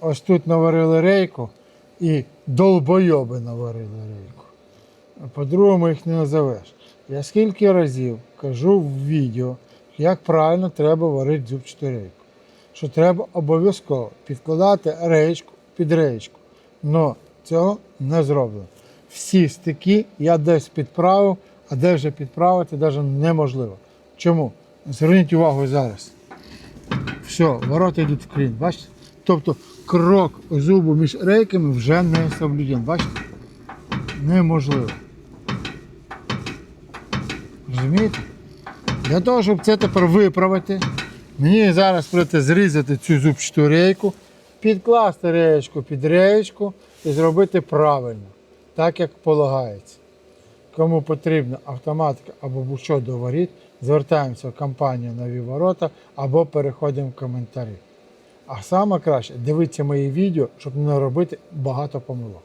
Ось тут наварили рейку і долбойоби наварили рейку. По-другому їх не назовеш. Я скільки разів кажу в відео, як правильно треба варити зубчату рейку. Що треба обов'язково підкладати рейчку під рейчку. Но цього не зроблено. Всі стики я десь підправив, а де вже підправити навіть неможливо. Чому? Зверніть увагу зараз. Все, ворота йдуть в клін, бачите? Тобто крок зубу між рейками вже не соблюден. Бачите? Неможливо. Розумієте? Для того, щоб це тепер виправити, мені зараз прийти зрізати цю зубчату рейку, підкласти реєчку під реєчку і зробити правильно, так як полагається. Кому потрібна автоматика або будь-що до воріт, звертаємося в компанію Нові Ворота або переходимо в коментарі. А саме краще дивіться мої відео, щоб не робити багато помилок.